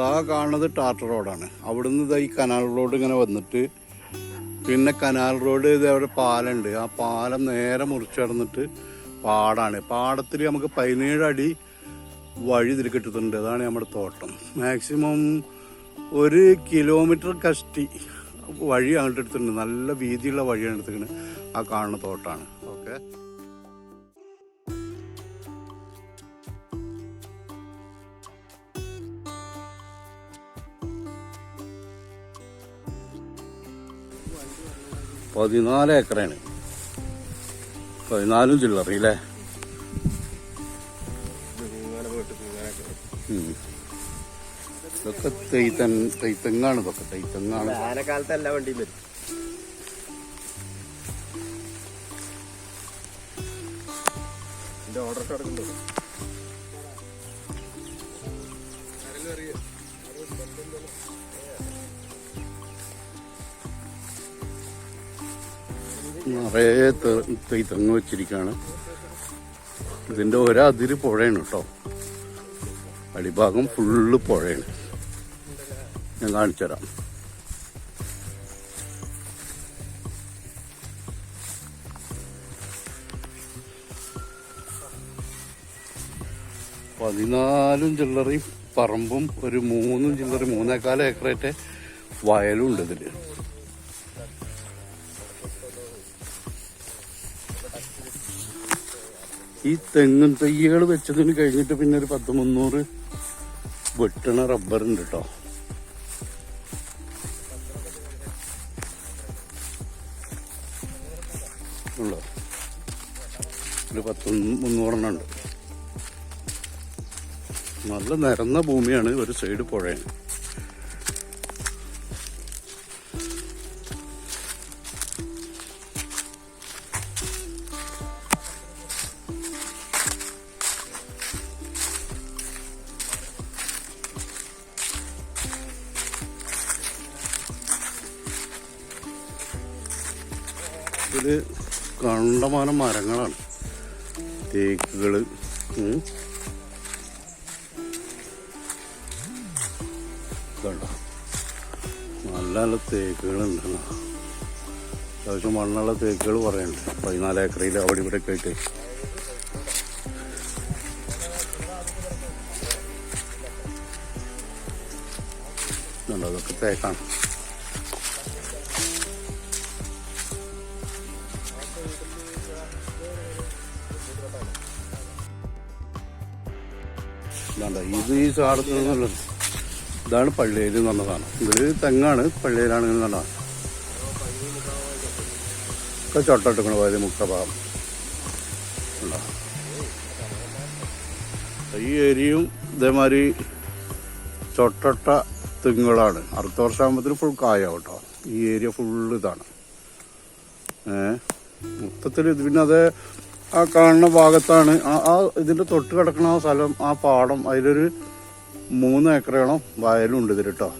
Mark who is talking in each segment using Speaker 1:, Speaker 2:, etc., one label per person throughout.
Speaker 1: ആ കാണുന്നത് ടാറ്റർ റോഡാണ്. അവിടുന്ന് ഇതാ ഈ കനാൽ റോഡ് ഇങ്ങനെ വന്നിട്ട് പിന്നെ കനാൽ റോഡ് ഇത് അവിടെ പാലമുണ്ട് ആ പാലം നേരെ മുറിച്ച് കടന്നിട്ട് പാടാണ്. പാടത്തിൽ നമുക്ക് പതിനേഴ് അടി വഴി ഇതിൽ കിട്ടുന്നുണ്ട് അതാണ് നമ്മുടെ തോട്ടം. മാക്സിമം ഒരു കിലോമീറ്റർ കഷ്ടി വഴി അങ്ങോട്ട് എടുത്തിട്ടുണ്ട്. നല്ല വീതിയുള്ള വഴിയാണ് എടുത്തിരിക്കുന്നത്. ആ കാണുന്ന തോട്ടാണ്. ഓക്കെ പതിനാല് ഏക്കറാണ്. പതിനാലും ചില്ലറിയില്ലേ. ഇതൊക്കെ തെയ്ത്തൻ തൈത്തങ്ങാണ് ഇതൊക്കെ? തൈത്തങ്ങാണ്?
Speaker 2: വേനൽക്കാലത്ത് എല്ലാ വണ്ടിയും വരും ഓർഡർ കിടക്കുന്നുണ്ടോ
Speaker 1: നിറയെ തൈ തെങ്ങ് വെച്ചിരിക്കുകയാണ് ഇതിന്റെ ഒരതിര് പുഴയാണ് കേട്ടോ. അടിഭാഗം ഫുള്ള് പുഴയാണ്. ഞാൻ കാണിച്ചു തരാം. പതിനാലും ചില്ലറയും പറമ്പും ഒരു മൂന്നും ചില്ലറ മൂന്നേക്കാല ഏക്കറേറ്റെ വയലും ഉണ്ട് ഇതിൽ. ഈ തെങ്ങും തയ്യകൾ വെച്ചതിന് കഴിഞ്ഞിട്ട് പിന്നെ ഒരു പത്ത് മുന്നൂറ് വെട്ടണ റബ്ബറുണ്ട് കേട്ടോ ഉള്ളോ? ഒരു പത്ത് മുന്നൂറെണ്ണം ഉണ്ട്. നല്ല നിരന്ന ഭൂമിയാണ് ഒരു സൈഡ് പുഴയാണ്. ഇത് കണ്ടമാനം മരങ്ങളാണ്. തേക്കുകൾ ഉം. നല്ല നല്ല തേക്കുകളുണ്ട് അത്യാവശ്യം മണ്ണുള്ള തേക്കുകൾ പറയുന്നുണ്ട് പതിനാല് ഏക്കറയിൽ അവിടെ ഇവിടെ ഒക്കെ ആയിട്ട് തേക്കാണ്. ഇതാണ്ട ഇത് ഈ സാധനത്തിൽ നിന്നുള്ളത് ഇതാണ് പള്ളിയിൽ എന്ന് ഇതിൽ തെങ്ങാണ് പള്ളിയിലാണ് എന്നതാണ് ഒക്കെ ചൊട്ടെടുക്കണ പോലെ മുക്ക ഭാഗം ഉണ്ടോ? ഈ ഏരിയയും ഇതേമാതിരി ചൊട്ടട്ട തെങ്ങുകളാണ്. അടുത്ത വർഷമാകുമ്പോഴത്തേന് ഫുൾ കായാവും കേട്ടോ ഈ ഏരിയ ഫുള്ള് ഇതാണ്. ഏഹ് മൊത്തത്തിൽ ഇത് പിന്നെ അത് ആ കാണുന്ന ഭാഗത്താണ്. ആ ഇതിന്റെ തൊട്ട് കിടക്കുന്ന ആ സ്ഥലം ആ പാടം അതിലൊരു മൂന്ന് ഏക്കറോളം വയലും ഉണ്ട് ഇതിൽ കേട്ടോ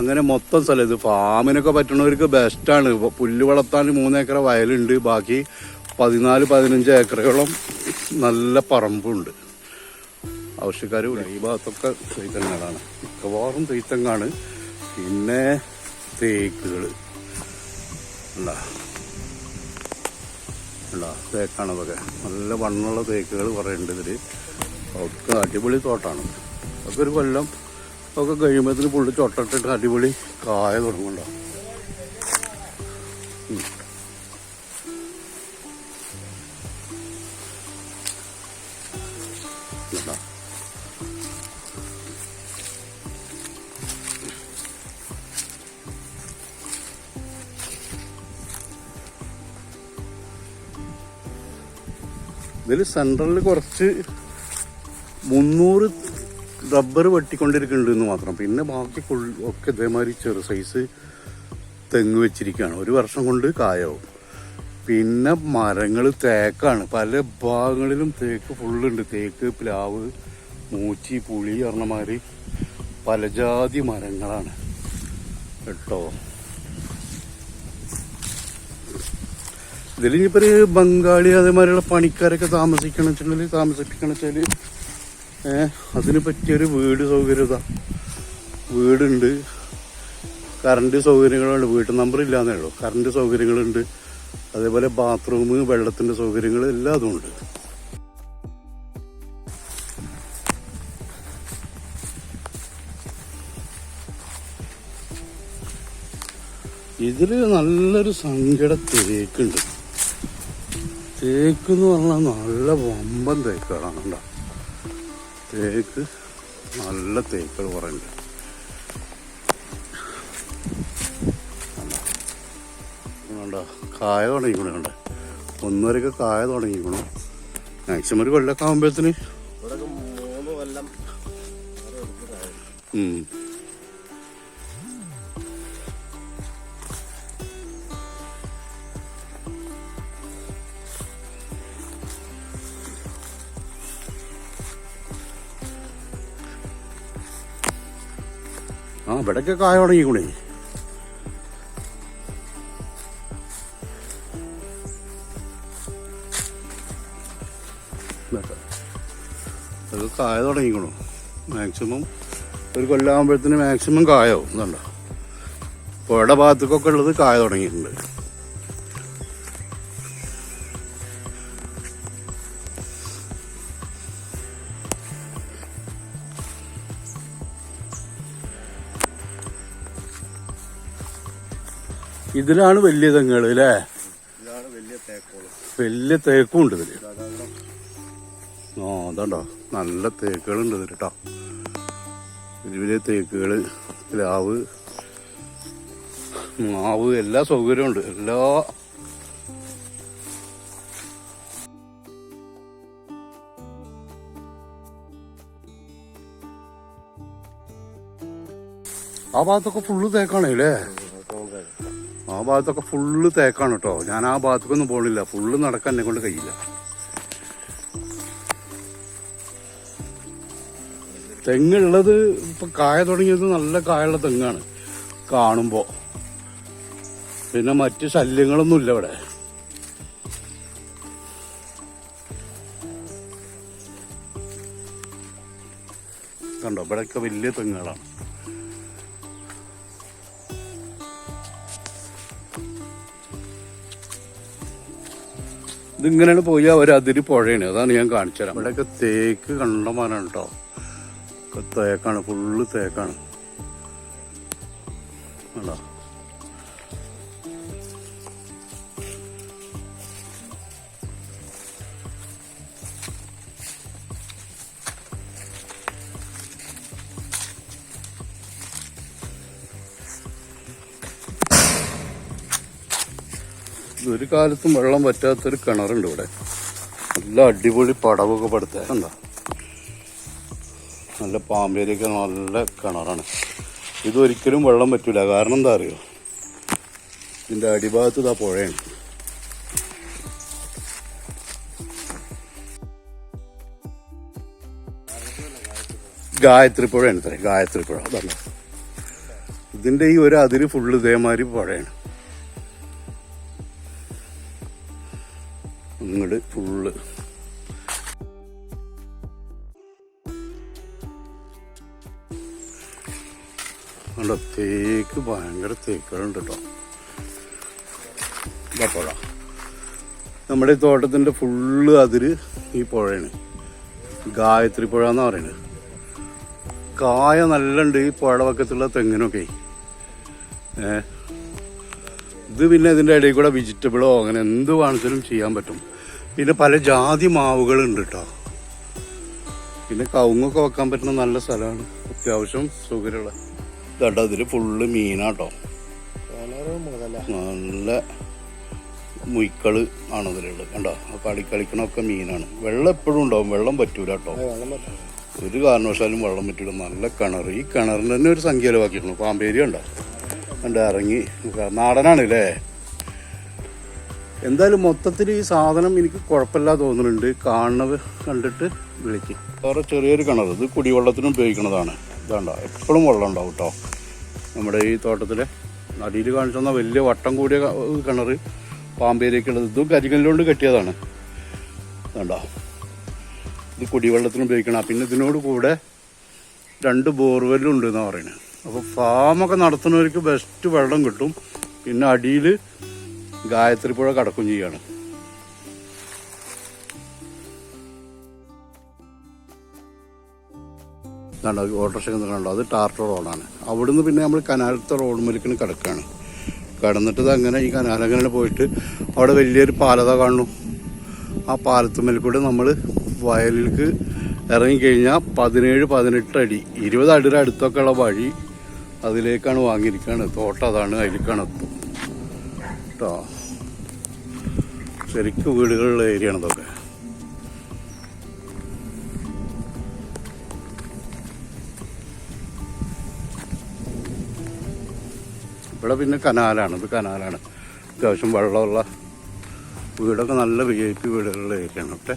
Speaker 1: അങ്ങനെ മൊത്തം സ്ഥലം ഇത്. ഫാമിനൊക്കെ പറ്റുന്നവർക്ക് ബെസ്റ്റാണ്. പുല്ല് വളർത്താൻ മൂന്ന് ഏക്കർ വയലുണ്ട്. ബാക്കി പതിനാല് പതിനഞ്ച് ഏക്കറോളം നല്ല പറമ്പുണ്ട്. ആവശ്യക്കാർ ഈ ഭാഗത്തൊക്കെ തെയ്ത്തങ്ങളാണ് മിക്കവാറും തെയ്ത്തങ്ങാണ് പിന്നെ തേക്കുകൾ തേക്കാണ് അതൊക്കെ നല്ല വണ്ണുള്ള തേക്കുകൾ കുറേ ഉണ്ട് ഇതിൽ ഒക്കെ അടിപൊളി തോട്ടാണ്. അതൊക്കെ ഒരു കൊല്ലം ഒക്കെ കഴിയുമ്പോഴത്തേന് പുള്ളി ചൊട്ടിട്ട് അടിപൊളി കായ തുടങ്ങുന്നുണ്ടോ. ഇതിൽ സെൻട്രലിൽ കുറച്ച് മുന്നൂറ് റബ്ബർ വെട്ടിക്കൊണ്ടിരിക്കുന്നുണ്ട് എന്ന് മാത്രം. പിന്നെ ബാക്കി ഫുൾ ഒക്കെ ഇതേമാതിരി ചെറു സൈസ് തെങ്ങ് വെച്ചിരിക്കുകയാണ് ഒരു വർഷം കൊണ്ട് കായാവും. പിന്നെ മരങ്ങൾ തേക്കാണ്. പല ഭാഗങ്ങളിലും തേക്ക് ഫുള്ളുണ്ട് തേക്ക് പ്ലാവ് മൂച്ചി പുളി പറഞ്ഞമാതിരി പലജാതി മരങ്ങളാണ്. കേട്ടോ? ഇതിൽ ഇനിയിപ്പോൾ ഒരു ബംഗാളി അതേമാതിരിയുള്ള പണിക്കാരൊക്കെ താമസിക്കണം വെച്ചിട്ടുണ്ടെങ്കിൽ താമസിപ്പിക്കണം വെച്ചാൽ ഏഹ് അതിന് പറ്റിയൊരു വീട് സൗകര്യത വീടുണ്ട്. കറണ്ട് സൗകര്യങ്ങളുണ്ട്. വീട്ടു നമ്പർ ഇല്ലാന്നേ ഉള്ളൂ. കറണ്ട് സൗകര്യങ്ങളുണ്ട്. അതേപോലെ ബാത്റൂം വെള്ളത്തിന്റെ സൗകര്യങ്ങൾ എല്ലാം അതും ഉണ്ട്. ഇതിൽ നല്ലൊരു സങ്കട തേക്കുണ്ട് തേക്ക് എന്ന് പറഞ്ഞാൽ നല്ല വമ്പൻ തേക്കുകളാണ് കണ്ടോ. തേക്ക് നല്ല തേക്കുകൾ പറയുന്നുണ്ട് കണ്ടോ. കായ തുടങ്ങിക്കണോ കണ്ടോ. ഒന്നരക്ക് കായ തുടങ്ങിക്കണു. മാക്സിമം ഒരു കൊല്ലൊക്കെ ആകുമ്പോഴത്തേന്
Speaker 2: മൂന്ന് കൊല്ലം
Speaker 1: ആ ഇവിടൊക്കെ കായ തുടങ്ങിക്കൂടെ അത് കായ തുടങ്ങിക്കണു മാക്സിമം ഒരു കൊല്ലാകുമ്പോഴത്തേന് മാക്സിമം കായാവും എന്നുണ്ടോ പുഴയുടെ ഭാഗത്തേക്കൊക്കെ ഉള്ളത് കായ തുടങ്ങിയിട്ടുണ്ട്. ഇതിലാണ് വലിയ തെങ്ങുകൾ അല്ലേ?
Speaker 2: വലിയ
Speaker 1: തേക്കും ഉണ്ട് ഇതിൽ. ആ അതുണ്ടോ നല്ല തേക്കുകളുണ്ട് ഇതിൽ കേട്ടോ വലിയ വലിയ തേക്കുകൾ പ്ലാവ് മാവ് എല്ലാ സൗകര്യവും ഉണ്ട്. എല്ലാ ആ ഭാഗത്തൊക്കെ ഫുള്ള് തേക്കാണ് അല്ലേ ഭാഗത്തൊക്കെ ഫുള്ള് തേക്കാണ് കേട്ടോ ഞാൻ ആ ഭാഗത്തേക്കൊന്നും പോകണില്ല ഫുള്ള് നടക്കാൻ എന്നെ കൊണ്ട് കഴിയില്ല. തെങ്ങുള്ളത് ഇപ്പൊ കായ തുടങ്ങിയത് നല്ല കായുള്ള തെങ്ങാണ്. കാണുമ്പോ. പിന്നെ മറ്റു ശല്യങ്ങളൊന്നും ഇല്ല ഇവിടെ. കണ്ടോ? ഇവിടെയൊക്കെ വലിയ തെങ്ങുകളാണ്. ഇതിങ്ങനെയാണ് പോയി അതിര് പുഴയാണ്. അതാണ് ഞാൻ കാണിച്ചുതരാം. ഇവിടെയൊക്കെ തേക്ക് കണ്ടമാനാണ് കേട്ടോ തേക്കാണ് ഫുള്ള് തേക്കാണ്. ഒരു കാലത്തും വെള്ളം പറ്റാത്തൊരു കിണറുണ്ട് ഇവിടെ. നല്ല അടിപൊളി പടവൊക്കെ പടുത്ത കണ്ടോ നല്ല പാമ്പേരിയൊക്കെ നല്ല കിണറാണ്. ഇതൊരിക്കലും വെള്ളം പറ്റൂല. കാരണം എന്താ അറിയോ? ഇതിന്റെ അടിഭാഗത്ത് ഇതാ പുഴയാണ്. ഗായത്രി പുഴയാണ് ഇത്ര ഗായത്രി പുഴ ഇതിന്റെ ഈ ഒരു അതിര് ഫുള്ള് ഇതേമാതിരി പുഴയാണ്. അങ്ങോട്ട് ഫുള്ള് അവിടെ തേക്ക് ഭയങ്കര തേക്കുകളുണ്ട് കേട്ടോ. പുഴ. നമ്മുടെ ഈ തോട്ടത്തിന്റെ ഫുള്ള് അതിര് ഈ പുഴയാണ്. ഗായത്രി പുഴ എന്ന് പറയുന്നത് കായ നല്ലുണ്ട് ഈ പുഴ പക്കത്തുള്ള തെങ്ങിനൊക്കെ. ഇത് പിന്നെ ഇതിന്റെ ഇടയിൽ കൂടെ വെജിറ്റബിളോ അങ്ങനെ എന്ത് വേണമെങ്കിലും ചെയ്യാൻ പറ്റും. പിന്നെ പല ജാതി മാവുകളുണ്ട് കേട്ടോ പിന്നെ കവുങ്ങൊക്കെ വെക്കാൻ പറ്റുന്ന നല്ല സ്ഥലമാണ്. അത്യാവശ്യം സുഖമുള്ള ഇതാട്ടോ ഇതിൽ ഫുള്ള് മീനാട്ടോ. നല്ല മുയ്ക്കൾ ആണ് ഇതിലുള്ളത്. കണ്ടോ? ആ കളി കളിക്കണൊക്കെ മീനാണ്. വെള്ളം എപ്പോഴും ഉണ്ടാവും. വെള്ളം പറ്റൂല. കേട്ടോ ഒരു കാരണവശാലും വെള്ളം പറ്റൂല. നല്ല കിണർ. ഈ കിണറിന് തന്നെ ഒരു സംഖ്യ ചെലവാക്കിയിരുന്നു പാമ്പേരി ഉണ്ടോ കണ്ട് ഇറങ്ങി. നാടനാണ് അല്ലേ എന്തായാലും മൊത്തത്തിൽ ഈ സാധനം എനിക്ക് കുഴപ്പമില്ല തോന്നുന്നുണ്ട്. കാണുന്നത് കണ്ടിട്ട് വിളിക്കും. വേറെ ചെറിയൊരു കിണർ ഇത് കുടിവെള്ളത്തിന് ഉപയോഗിക്കുന്നതാണ്. ഇതാണ്ട എപ്പോഴും വെള്ളം ഉണ്ടാവും കേട്ടോ നമ്മുടെ ഈ തോട്ടത്തിലെ അടിയിൽ കാണിച്ചെന്ന വലിയ വട്ടം കൂടിയ കിണർ പാമ്പേരിയൊക്കെയുള്ളത് ഇതും കരികല്ലുകൊണ്ട് കെട്ടിയതാണ്. കണ്ടോ ഇത് കുടിവെള്ളത്തിന് ഉപയോഗിക്കണം പിന്നെ ഇതിനോട് കൂടെ രണ്ട് ബോർവെല്ലും ഉണ്ട് എന്നാണ് പറയുന്നത് അപ്പോൾ ഫാമൊക്കെ നടത്തുന്നവർക്ക് ബെസ്റ്റ് വെള്ളം കിട്ടും. പിന്നെ അടിയിൽ ഗായത്രി പുഴ കടക്കും ചെയ്യാണ്. കണ്ടോ ഓട്ടോറിക്ഷ കണ്ടോ? അത് ടാർട്ടോ റോഡാണ്. അവിടുന്ന് പിന്നെ നമ്മൾ കനാലത്തെ റോഡ് മുലക്കിന് കിടക്കുകയാണ് കിടന്നിട്ട് അങ്ങനെ ഈ കനാലങ്ങനെ പോയിട്ട് അവിടെ വലിയൊരു പാലത കാണുന്നു. ആ പാലത്തുമ്മേൽ കൂടെ നമ്മൾ വയലിലേക്ക് ഇറങ്ങിക്കഴിഞ്ഞാൽ പതിനേഴ് പതിനെട്ട് അടി ഇരുപത് അടിയുടെ അടുത്തൊക്കെ ഉള്ള വഴി അതിലേക്കാണ് വാങ്ങിയിരിക്കുകയാണ് തോട്ടം അതാണ് അതിലേക്കാണ് എത്തും കേട്ടോ ശരിക്കും വീടുകളുള്ള ഏരിയ ആണ് ഇതൊക്കെ. ഇവിടെ പിന്നെ കനാലാണ് ഇത് കനാലാണ്. അത്യാവശ്യം വെള്ളമുള്ള വീടൊക്കെ നല്ല വി ഐ പി വീടുകളുള്ള ഏരിയയാണ്. ഇവിടെ